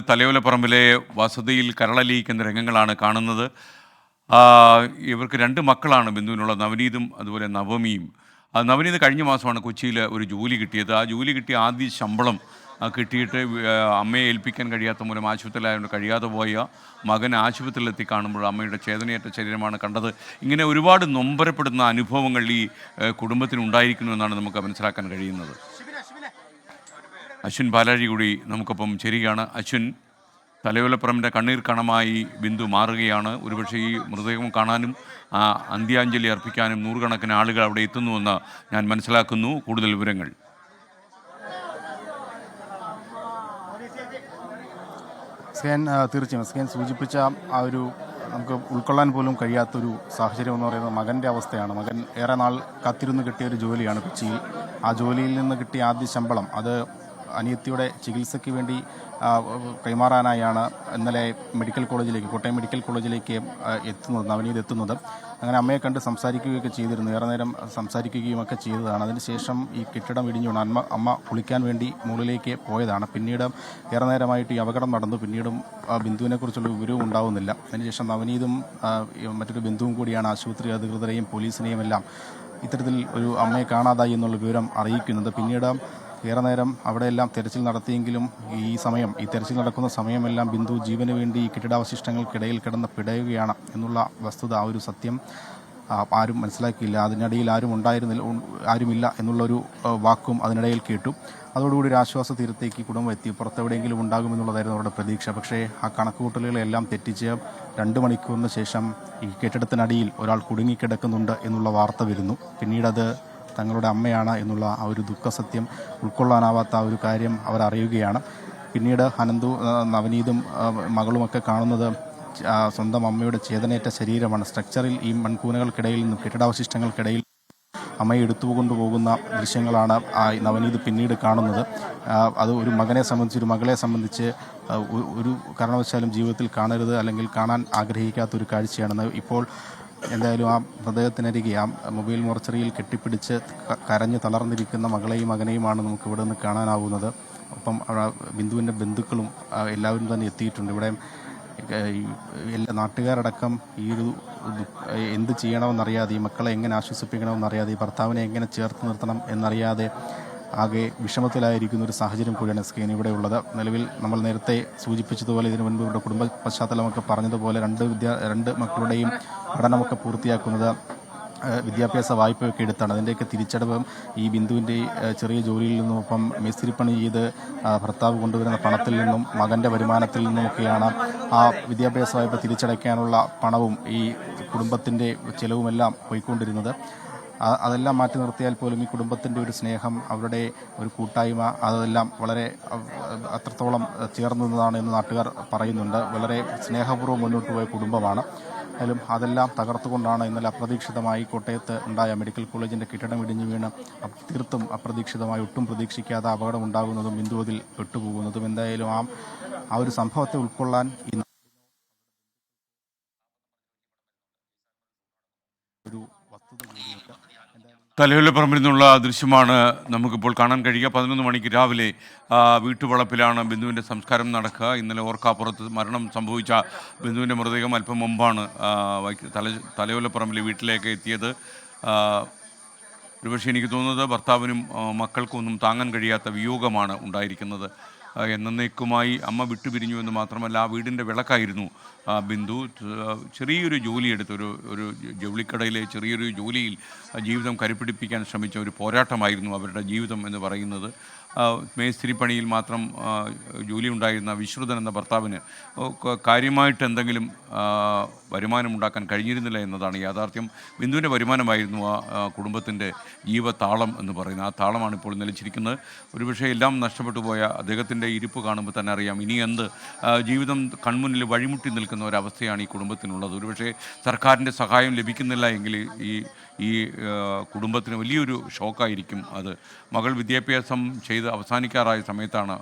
തലയോലപ്പറമ്പിലെ വസതിയിൽ കരളലിയിക്കുന്ന രംഗങ്ങളാണ് കാണുന്നത്. ഇവർക്ക് രണ്ട് മക്കളാണ് ബിന്ദുവിനുള്ള നവനീതും അതുപോലെ നവമിയും. നവനീത് കഴിഞ്ഞ മാസമാണ് കൊച്ചിയിൽ ഒരു ജോലി കിട്ടിയത്. ആ ജോലി കിട്ടിയ ആദ്യ ശമ്പളം കിട്ടിയിട്ട് അമ്മയെ ഏൽപ്പിക്കാൻ കഴിയാത്ത മൂലം ആശുപത്രിയിലായതുകൊണ്ട് കഴിയാതെ പോയ മകൻ ആശുപത്രിയിലെത്തി കാണുമ്പോൾ അമ്മയുടെ ചേതനയേറ്റ ശരീരമാണ് കണ്ടത്. ഇങ്ങനെ ഒരുപാട് നൊമ്പരപ്പെടുന്ന അനുഭവങ്ങൾ ഈ കുടുംബത്തിനുണ്ടായിരിക്കുന്നു എന്നാണ് നമുക്ക് മനസ്സിലാക്കാൻ കഴിയുന്നത്. അശ്വിൻ ബാലാജി കൂടി നമുക്കൊപ്പം ചേരുകയാണ്. അശ്വിൻ തലയോലപ്പുറമിന്റെ കണ്ണീർ കണമായി ബിന്ദു മാറുകയാണ്. ഒരുപക്ഷെ ഈ മൃതദേഹം കാണാനും ആ, അന്ത്യാഞ്ജലി അർപ്പിക്കാനും നൂറുകണക്കിന് ആളുകൾ അവിടെ എത്തുന്നുവെന്ന് ഞാൻ മനസ്സിലാക്കുന്നു. കൂടുതൽ വിവരങ്ങൾ. സ്കാൻ തീർച്ചയായും സ്കാൻ സൂചിപ്പിച്ച ആ ഒരു നമുക്ക് ഉൾക്കൊള്ളാൻ പോലും കഴിയാത്തൊരു സാഹചര്യം എന്ന് പറയുന്നത് മകന്റെ അവസ്ഥയാണ്. മകൻ ഏറെ നാൾ കത്തിരുന്ന് കിട്ടിയ ഒരു ജോലിയാണ് കൊച്ചിയിൽ. ആ ജോലിയിൽ നിന്ന് കിട്ടിയ ആദ്യ ശമ്പളം അത് അനിയത്തിയുടെ ചികിത്സയ്ക്ക് വേണ്ടി കൈമാറാനായാണ് ഇന്നലെ മെഡിക്കൽ കോളേജിലേക്ക് കോട്ടയം മെഡിക്കൽ കോളേജിലേക്ക് എത്തുന്നത് നവനീത് എത്തുന്നത്. അങ്ങനെ അമ്മയെ കണ്ട് സംസാരിക്കുകയൊക്കെ ചെയ്തിരുന്നു. ഏറെ നേരം സംസാരിക്കുകയും ഒക്കെ ചെയ്തതാണ് അതിനുശേഷം ഈ കെട്ടിടം ഇടിഞ്ഞു അമ്മ അമ്മ കുളിക്കാൻ വേണ്ടി മുകളിലേക്ക് പോയതാണ്. പിന്നീട് ഏറെ നേരമായിട്ട് ഈ അപകടം നടന്നു. പിന്നീടും ആ ബിന്ദുവിനെ കുറിച്ചുള്ള വിവരവും ഉണ്ടാവുന്നില്ല. അതിനുശേഷം നവനീതും മറ്റൊരു ബന്ധുവും കൂടിയാണ് ആശുപത്രി അധികൃതരെയും പോലീസിനെയും എല്ലാം ഇത്തരത്തിൽ ഒരു അമ്മയെ കാണാതായി എന്നുള്ള വിവരം അറിയിക്കുന്നത്. പിന്നീട് ഏറെ നേരം അവിടെയെല്ലാം തെരച്ചിൽ നടത്തിയെങ്കിലും ഈ സമയം ഈ തെരച്ചിൽ നടക്കുന്ന സമയമെല്ലാം ബിന്ദു ജീവന് വേണ്ടി ഈ കെട്ടിടാവശിഷ്ടങ്ങൾക്കിടയിൽ കിടന്ന് പിടയുകയാണ് എന്നുള്ള വസ്തുത ആ ഒരു സത്യം ആരും മനസ്സിലാക്കിയില്ല. അതിനിടയിൽ ആരും ഉണ്ടായിരുന്നില്ല ആരുമില്ല എന്നുള്ളൊരു വാക്കും അതിനിടയിൽ കേട്ടു. അതോടുകൂടി ഒരു ആശ്വാസ തീരത്തേക്ക് കുടുംബം എത്തി. പുറത്തെവിടെയെങ്കിലും ഉണ്ടാകുമെന്നുള്ളതായിരുന്നു അവരുടെ പ്രതീക്ഷ. പക്ഷേ ആ കണക്കുകൂട്ടലുകളെല്ലാം തെറ്റിച്ച് രണ്ട് മണിക്കൂറിന് ശേഷം ഈ കെട്ടിടത്തിനടിയിൽ ഒരാൾ കുടുങ്ങിക്കിടക്കുന്നുണ്ട് എന്നുള്ള വാർത്ത വരുന്നു. പിന്നീട് അത് തങ്ങളുടെ അമ്മയാണ് എന്നുള്ള ആ ഒരു ദുഃഖസത്യം ഉൾക്കൊള്ളാനാവാത്ത ആ ഒരു കാര്യം അവർ അറിയുകയാണ്. പിന്നീട് അനന്തു നവനീതും മകളുമൊക്കെ കാണുന്നത് സ്വന്തം അമ്മയുടെ ചേതനേറ്റ ശരീരമാണ്. സ്ട്രക്ചറിൽ ഈ മൺകൂനകൾക്കിടയിൽ നിന്നും കെട്ടിടാവശിഷ്ടങ്ങൾക്കിടയിൽ അമ്മയെ എടുത്തു കൊണ്ടുപോകുന്ന ദൃശ്യങ്ങളാണ് ആ നവനീത് പിന്നീട് കാണുന്നത്. അത് ഒരു മകനെ സംബന്ധിച്ച് ഒരു മകളെ സംബന്ധിച്ച് ഒരു കാരണവശാലും ജീവിതത്തിൽ കാണരുത് അല്ലെങ്കിൽ കാണാൻ ആഗ്രഹിക്കാത്ത ഒരു കാഴ്ചയാണെന്ന് ഇപ്പോൾ എന്തായാലും ആ മൃതദേഹത്തിനരികെ ആ മൊബൈൽ മോർച്ചറിയിൽ കെട്ടിപ്പിടിച്ച് കരഞ്ഞു തളർന്നിരിക്കുന്ന മകളെയും മകനെയുമാണ് നമുക്ക് ഇവിടെ നിന്ന് കാണാനാവുന്നത്. ഒപ്പം ബിന്ദുവിന്റെ ബന്ധുക്കളും എല്ലാവരും തന്നെ എത്തിയിട്ടുണ്ട്. ഇവിടെ എല്ലാ നാട്ടുകാരടക്കം ഈ ഒരു എന്ത് ചെയ്യണമെന്നറിയാതെ ഈ മക്കളെ എങ്ങനെ ആശ്വസിപ്പിക്കണമെന്നറിയാതെ ഈ ഭർത്താവിനെ എങ്ങനെ ചേർത്ത് നിർത്തണം എന്നറിയാതെ ആകെ വിഷമത്തിലായിരിക്കുന്ന ഒരു സാഹചര്യം കൂടിയാണ് സ്കീൻ ഇവിടെ ഉള്ളത്. നിലവിൽ നമ്മൾ നേരത്തെ സൂചിപ്പിച്ചതുപോലെ ഇതിനു മുൻപ് ഇവിടെ കുടുംബ പശ്ചാത്തലമൊക്കെ പറഞ്ഞതുപോലെ രണ്ട് വിദ്യാ രണ്ട് മക്കളുടെയും പഠനമൊക്കെ പൂർത്തിയാക്കുന്നത് വിദ്യാഭ്യാസ വായ്പയൊക്കെ എടുത്താണ്. അതിന്റെയൊക്കെ തിരിച്ചടവും ഈ ബിന്ദുവിന്റെ ചെറിയ ജോലിയിൽ നിന്നും ഒപ്പം മേസ്തിരിപ്പണി ചെയ്ത് ഭർത്താവ് കൊണ്ടുവരുന്ന പണത്തിൽ നിന്നും മകന്റെ വരുമാനത്തിൽ നിന്നുമൊക്കെയാണ് ആ വിദ്യാഭ്യാസ വായ്പ തിരിച്ചടയ്ക്കാനുള്ള പണവും ഈ കുടുംബത്തിന്റെ ചെലവുമെല്ലാം പോയിക്കൊണ്ടിരുന്നത്. അതെല്ലാം മാറ്റി നിർത്തിയാൽ പോലും ഈ കുടുംബത്തിന്റെ ഒരു സ്നേഹം അവരുടെ ഒരു കൂട്ടായ്മ അതെല്ലാം വളരെ അത്രത്തോളം ചേർന്ന് നിന്നതാണ് എന്ന് നാട്ടുകാർ പറയുന്നുണ്ട്. വളരെ സ്നേഹപൂർവം മുന്നോട്ട് പോയ കുടുംബമാണ്. എന്നാലും അതെല്ലാം തകർത്തുകൊണ്ടാണ് ഇന്നലെ അപ്രതീക്ഷിതമായി കോട്ടയത്ത് ഉണ്ടായ മെഡിക്കൽ കോളേജിന്റെ കെട്ടിടം ഇടിഞ്ഞു വീണ് തീർത്തും അപ്രതീക്ഷിതമായി ഒട്ടും പ്രതീക്ഷിക്കാതെ അപകടം ഉണ്ടാകുന്നതും ബിന്ദുവതിൽ പെട്ടുപോകുന്നതും. എന്തായാലും ആ ആ ഒരു സംഭവത്തെ ഉൾക്കൊള്ളാൻ ഈ ഒരു വസ്തുത കൂടിയുണ്ട് എന്തായാലും തലയോലപ്പറമ്പിൽ നിന്നുള്ള ദൃശ്യമാണ് നമുക്കിപ്പോൾ കാണാൻ കഴിയുക. പതിനൊന്ന് മണിക്ക് രാവിലെ വീട്ടുവളപ്പിലാണ് ബിന്ദുവിന്റെ സംസ്കാരം നടക്കുക. ഇന്നലെ ഓർക്കാപ്പുറത്ത് മരണം സംഭവിച്ച ബിന്ദുവിന്റെ മൃതദേഹം അല്പം മുമ്പാണ് തല തലയോലപ്പറമ്പിലെ വീട്ടിലേക്ക് എത്തിയത്. ഒരുപക്ഷെ എനിക്ക് തോന്നുന്നത് ഭർത്താവിനും മക്കൾക്കൊന്നും താങ്ങാൻ കഴിയാത്ത വിയോഗമാണ് ഉണ്ടായിരിക്കുന്നത്. എന്നേക്കുമായി അമ്മ വിട്ടുപിരിഞ്ഞു എന്ന് മാത്രമല്ല ആ വീടിന്റെ വിളക്കായിരുന്നു ആ, ബിന്ദു. ചെറിയൊരു ജോലിയെടുത്ത് ഒരു ഒരു ജൗളിക്കടയിലെ ചെറിയൊരു ജോലിയിൽ ജീവിതം കരുപിടിപ്പിക്കാൻ ശ്രമിച്ച ഒരു പോരാട്ടമായിരുന്നു അവരുടെ ജീവിതം എന്ന് പറയുന്നത്. ആ, മേസ്തിരി പണിയിൽ മാത്രം ജോലി ഉണ്ടായിരുന്ന വിശ്രുതൻ എന്ന ഭർത്താവിന് കാര്യമായിട്ട് എന്തെങ്കിലും വരുമാനം ഉണ്ടാക്കാൻ കഴിഞ്ഞിരുന്നില്ല എന്നതാണ് യാഥാർത്ഥ്യം. ബിന്ദുവിന്റെ വരുമാനമായിരുന്നു ആ, കുടുംബത്തിന്റെ ജീവതാളം എന്ന് പറയുന്നത്. ആ താളമാണ് ഇപ്പോൾ നിലച്ചിരിക്കുന്നത്. ഒരുപക്ഷെ എല്ലാം നഷ്ടപ്പെട്ടു പോയ അദ്ദേഹത്തിന്റെ ഇരിപ്പ് കാണുമ്പോൾ തന്നെ അറിയാം. ഇനി എന്ത്? ജീവിതം കൺമുന്നിൽ വഴിമുട്ടി നിൽക്കുന്ന ഒരവസ്ഥയാണ് ഈ കുടുംബത്തിനുള്ളത്. ഒരുപക്ഷെ സർക്കാരിന്റെ സഹായം ലഭിക്കുന്നില്ല എങ്കിൽ ഈ ഈ കുടുംബത്തിന് വലിയൊരു ഷോക്കായിരിക്കും അത്. മകൾ വിദ്യാഭ്യാസം ചെയ്ത ചെയ്ത് അവസാനിക്കാറായ സമയത്താണ്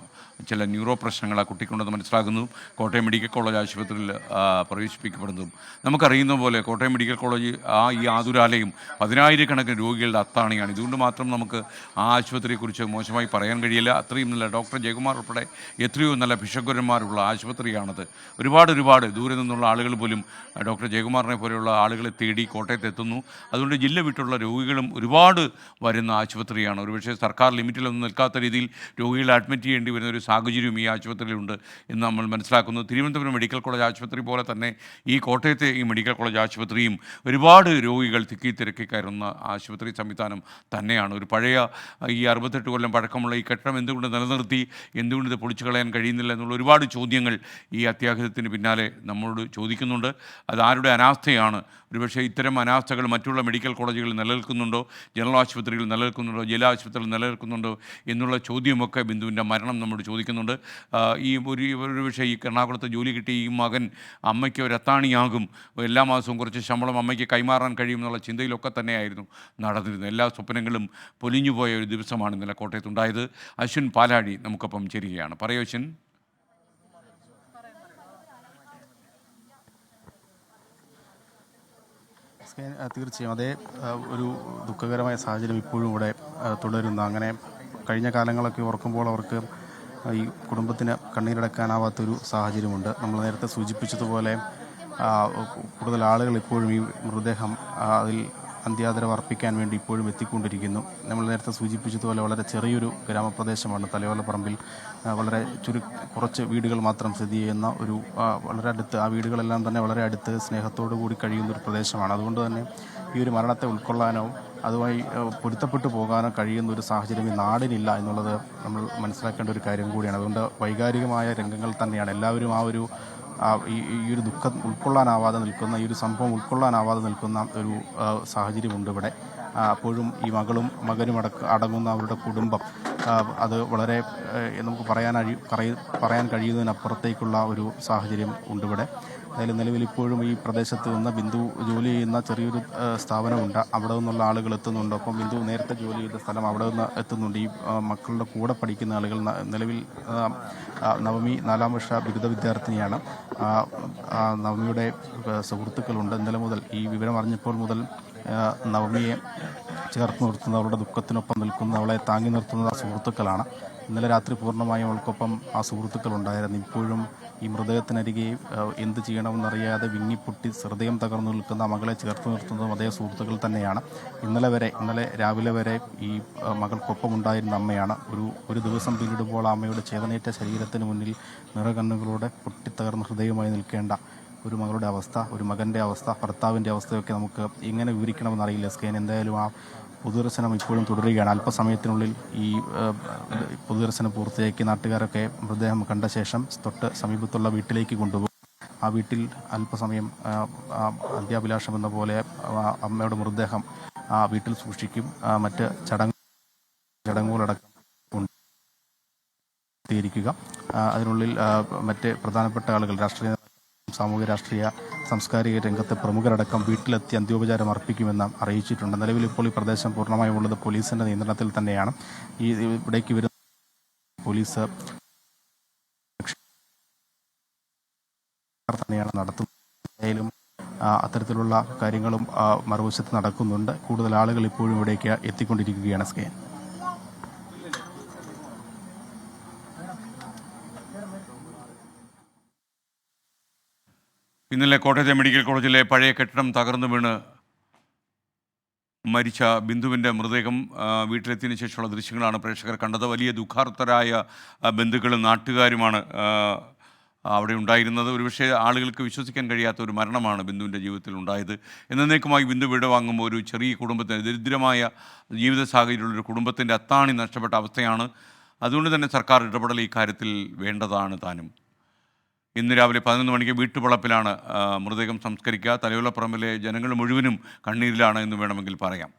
ചില ന്യൂറോ പ്രശ്നങ്ങൾ ആ കുട്ടിക്കുണ്ടെന്ന് മനസ്സിലാകുന്നതും കോട്ടയം മെഡിക്കൽ കോളേജ് ആശുപത്രിയിൽ പ്രവേശിപ്പിക്കപ്പെടുന്നതും. നമുക്കറിയുന്ന പോലെ കോട്ടയം മെഡിക്കൽ കോളേജ് ആ ഈ ആതുരാലയം പതിനായിരക്കണക്കിന് രോഗികളുടെ അത്താണിയാണ്. ഇതുകൊണ്ട് മാത്രം നമുക്ക് ആ ആശുപത്രിയെക്കുറിച്ച് മോശമായി പറയാൻ കഴിയില്ല. അത്രയും നല്ല ഡോക്ടർ ജയകുമാർ ഉൾപ്പെടെ എത്രയോ നല്ല ഭിഷഗ്വരന്മാരുള്ള ആശുപത്രിയാണത്. ഒരുപാട് ഒരുപാട് ദൂരെ നിന്നുള്ള ആളുകൾ പോലും ഡോക്ടർ ജയകുമാറിനെ പോലെയുള്ള ആളുകളെ തേടി കോട്ടയത്ത് എത്തുന്നു. അതുകൊണ്ട് ജില്ല വിട്ടുള്ള രോഗികളും ഒരുപാട് വരുന്ന ആശുപത്രിയാണ്. ഒരുപക്ഷെ സർക്കാർ ലിമിറ്റിലൊന്നും നിൽക്കാത്ത രീതിയിൽ രോഗികളെ അഡ്മിറ്റ് ചെയ്യേണ്ടി വരുന്ന ഒരു സാഹചര്യം ഈ ആശുപത്രിയിലുണ്ട് എന്ന് നമ്മൾ മനസ്സിലാക്കുന്നു. തിരുവനന്തപുരം മെഡിക്കൽ കോളേജ് ആശുപത്രി പോലെ തന്നെ ഈ കോട്ടയത്തെ ഈ മെഡിക്കൽ കോളേജ് ആശുപത്രിയും ഒരുപാട് രോഗികൾ തിക്കി തിരക്കി കയറുന്ന ആശുപത്രി സംവിധാനം തന്നെയാണ്. ഒരു പഴയ ഈ അറുപത്തെട്ട് കൊല്ലം പഴക്കമുള്ള ഈ കെട്ടിടം എന്തുകൊണ്ട് നിലനിർത്തി എന്തുകൊണ്ട് ഇത് പൊളിച്ചു കളയാൻ കഴിയുന്നില്ല എന്നുള്ള ഒരുപാട് ചോദ്യങ്ങൾ ഈ അത്യാഹിതത്തിന് പിന്നാലെ നമ്മളോട് ചോദിക്കുന്നുണ്ട്. അത് ആരുടെ അനാസ്ഥയാണ്? ഒരുപക്ഷെ ഇത്തരം അനാസ്ഥകൾ മറ്റുള്ള മെഡിക്കൽ കോളേജുകളിൽ നിലനിൽക്കുന്നുണ്ടോ? ജനറൽ ആശുപത്രികളിൽ നിലനിൽക്കുന്നുണ്ടോ? ജില്ലാ ആശുപത്രികളിൽ നിലനിൽക്കുന്നുണ്ടോ? എന്നുള്ള ചോദ്യമൊക്കെ ബിന്ദുവിന്റെ മരണം നമ്മോട് ചോദിക്കുന്നുണ്ട്. ഈ ഒരു ഒരു പക്ഷേ ഈ എറണാകുളത്ത് ജോലി കിട്ടി ഈ മകൻ അമ്മയ്ക്ക് ഒരു അത്താണിയാകും. എല്ലാ മാസവും കുറച്ച് ശമ്പളം അമ്മയ്ക്ക് കൈമാറാൻ കഴിയും എന്നുള്ള ചിന്തയിലൊക്കെ തന്നെയായിരുന്നു നടന്നിരുന്നത്. എല്ലാ സ്വപ്നങ്ങളും പൊലിഞ്ഞുപോയ ഒരു ദിവസമാണ് ഇന്നലെ കോട്ടയത്തുണ്ടായത്. അശ്വിൻ പാലാഴി നമുക്കൊപ്പം ചേരുകയാണ്. പറയൂ അശ്വിൻ. തീർച്ചയായും. അതേ ഒരു ദുഃഖകരമായ സാഹചര്യം ഇപ്പോഴും ഇവിടെ തുടരുന്നു. അങ്ങനെ കഴിഞ്ഞ കാലങ്ങളൊക്കെ ഓർക്കുമ്പോൾ അവർക്ക് ഈ കുടുംബത്തിന് കണ്ണീരടക്കാനാവാത്തൊരു സാഹചര്യമുണ്ട്. നമ്മൾ നേരത്തെ സൂചിപ്പിച്ചതുപോലെ കൂടുതൽ ആളുകൾ ഇപ്പോഴും ഈ മൃതദേഹം അതിൽ അന്ത്യാദരവ് അർപ്പിക്കാൻ വേണ്ടി ഇപ്പോഴും എത്തിക്കൊണ്ടിരിക്കുന്നു. നമ്മൾ നേരത്തെ സൂചിപ്പിച്ചതുപോലെ വളരെ ചെറിയൊരു ഗ്രാമപ്രദേശമാണ് തലയോലപ്പറമ്പിൽ. പറമ്പിൽ വളരെ ചുരു കുറച്ച് വീടുകൾ മാത്രം സ്ഥിതി ചെയ്യുന്ന ഒരു വളരെ അടുത്ത് ആ വീടുകളെല്ലാം തന്നെ വളരെ അടുത്ത് സ്നേഹത്തോടു കൂടി കഴിയുന്ന ഒരു പ്രദേശമാണ്. അതുകൊണ്ട് തന്നെ ഈ ഒരു മരണത്തെ ഉൾക്കൊള്ളാനോ അതുമായി പൊരുത്തപ്പെട്ടു പോകാനോ കഴിയുന്ന ഒരു സാഹചര്യം ഈ നാടിനില്ല എന്നുള്ളത് നമ്മൾ മനസ്സിലാക്കേണ്ട ഒരു കാര്യം കൂടിയാണ്. അതുകൊണ്ട് വൈകാരികമായ രംഗങ്ങൾ തന്നെയാണ്. എല്ലാവരും ആ ഒരു ഈ ഒരു ദുഃഖം ഉൾക്കൊള്ളാനാവാതെ നിൽക്കുന്ന ഈ ഒരു സംഭവം ഉൾക്കൊള്ളാനാവാതെ നിൽക്കുന്ന ഒരു സാഹചര്യമുണ്ട് ഇവിടെ. അപ്പോഴും ഈ മകളും മകനും അടക്ക അടങ്ങുന്ന അവരുടെ കുടുംബം അത് വളരെ നമുക്ക് പറയാൻ പറയാൻ കഴിയുന്നതിനപ്പുറത്തേക്കുള്ള ഒരു സാഹചര്യം ഉണ്ടിവിടെ. അതിൽ നിലവിൽ ഇപ്പോഴും ഈ പ്രദേശത്ത് നിന്ന് ബിന്ദു ജോലി ചെയ്യുന്ന ചെറിയൊരു സ്ഥാപനമുണ്ട്. അവിടെ നിന്നുള്ള ആളുകൾ എത്തുന്നുണ്ട്. അപ്പം ബിന്ദു നേരത്തെ ജോലി ചെയ്ത സ്ഥലം അവിടെ നിന്ന് എത്തുന്നുണ്ട്. ഈ മക്കളുടെ കൂടെ പഠിക്കുന്ന ആളുകൾ നിലവിൽ നവമി നാലാം വർഷ ബിരുദ വിദ്യാർത്ഥിനിയാണ്. നവമിയുടെ സുഹൃത്തുക്കളുണ്ട്. ഇന്നലെ മുതൽ ഈ വിവരം അറിഞ്ഞപ്പോൾ മുതൽ നവമിയെ ചേർത്ത് നിർത്തുന്ന അവളുടെ ദുഃഖത്തിനൊപ്പം നിൽക്കുന്ന അവളെ താങ്ങി നിർത്തുന്നത് ആ സുഹൃത്തുക്കളാണ്. ഇന്നലെ രാത്രി പൂർണമായും അവൾക്കൊപ്പം ആ സുഹൃത്തുക്കൾ ഉണ്ടായിരുന്നു ഇപ്പോഴും ഈ മൃതദേഹത്തിനരികെ എന്ത് ചെയ്യണമെന്നറിയാതെ വിങ്ങിപ്പൊട്ടി ഹൃദയം തകർന്നു നിൽക്കുന്ന മകളെ ചേർത്ത് നിർത്തുന്നതും അതേ സുഹൃത്തുക്കൾ തന്നെയാണ്. ഇന്നലെ വരെ ഇന്നലെ രാവിലെ വരെ ഈ മകൾക്കൊപ്പം ഉണ്ടായിരുന്ന അമ്മയാണ്. ഒരു ഒരു ദിവസം പിന്നിടുമ്പോൾ അമ്മയുടെ ചേതനേറ്റ ശരീരത്തിന് മുന്നിൽ നിറകണ്ണുകളോടെ പൊട്ടിത്തകർന്ന ഹൃദയമായി നിൽക്കേണ്ട ഒരു മകളുടെ അവസ്ഥ ഒരു മകന്റെ അവസ്ഥ ഭർത്താവിന്റെ അവസ്ഥയൊക്കെ നമുക്ക് എങ്ങനെ വിവരിക്കണമെന്നറിയില്ല സ്കേൻ എന്തായാലും ആ പൊതുദർശനം ഇപ്പോഴും തുടരുകയാണ്. അല്പസമയത്തിനുള്ളിൽ ഈ പൊതുദർശനം പൂർത്തിയാക്കി നാട്ടുകാരൊക്കെ മൃതദേഹം കണ്ട ശേഷം തൊട്ട് സമീപത്തുള്ള വീട്ടിലേക്ക് കൊണ്ടുപോകും. ആ വീട്ടിൽ അല്പസമയം അന്ത്യാഭിലാഷം എന്ന പോലെ അമ്മയുടെ മൃതദേഹം ആ വീട്ടിൽ സൂക്ഷിക്കും. മറ്റ് ചടങ്ങ് ചടങ്ങുകളടക്കം ഉണ്ട് അതിനുള്ളിൽ മറ്റ് പ്രധാനപ്പെട്ട ആളുകൾ രാഷ്ട്രീയ സാമൂഹ്യ രാഷ്ട്രീയ സാംസ്കാരിക രംഗത്തെ പ്രമുഖരടക്കം വീട്ടിലെത്തി അന്ത്യോപചാരം അർപ്പിക്കുമെന്ന് അറിയിച്ചിട്ടുണ്ട്. നിലവിൽ ഇപ്പോൾ ഈ പ്രദേശം പൂർണമായും ഉള്ളത് പോലീസിന്റെ നിയന്ത്രണത്തിൽ തന്നെയാണ്. ഈ ഇവിടേക്ക് വരുന്ന പോലീസ് തന്നെയാണ് നടത്തുന്നത് അത്തരത്തിലുള്ള കാര്യങ്ങളും മറുവശത്ത് നടക്കുന്നുണ്ട്. കൂടുതൽ ആളുകൾ ഇപ്പോഴും ഇവിടേക്ക് എത്തിക്കൊണ്ടിരിക്കുകയാണ്. സ്കേൻ ഇന്നലെ കോട്ടയത്തെ മെഡിക്കൽ കോളേജിലെ പഴയ കെട്ടിടം തകർന്നു വീണ് മരിച്ച ബിന്ദുവിന്റെ മൃതദേഹം വീട്ടിലെത്തിയതിനു ശേഷമുള്ള ദൃശ്യങ്ങളാണ് പ്രേക്ഷകർ കണ്ടത്. വലിയ ദുഃഖാർത്തരായ ബന്ധുക്കളും നാട്ടുകാരുമാണ് അവിടെ ഉണ്ടായിരുന്നത്. ഒരുപക്ഷെ ആളുകൾക്ക് വിശ്വസിക്കാൻ കഴിയാത്ത ഒരു മരണമാണ് ബിന്ദുവിന്റെ ജീവിതത്തിൽ ഉണ്ടായത്. എന്നേക്കുമായി ബിന്ദു വീട് വാങ്ങുമ്പോൾ ഒരു ചെറിയ കുടുംബത്തിന് ദരിദ്രമായ ജീവിത സാഹചര്യമുള്ള ഒരു കുടുംബത്തിന്റെ അത്താണി നഷ്ടപ്പെട്ട അവസ്ഥയാണ്. അതുകൊണ്ട് തന്നെ സർക്കാർ ഇടപെടൽ ഈ കാര്യത്തിൽ വേണ്ടതാണ് താനും. ഇന്ന് രാവിലെ പതിനൊന്ന് മണിക്ക് വീട്ടുപളപ്പിലാണ് മൃതദേഹം സംസ്കരിക്കുക. തലയോലപ്പറമ്പിലെ ജനങ്ങൾ മുഴുവനും കണ്ണീരിലാണ് എന്ന് വേണമെങ്കിൽ പറയാം.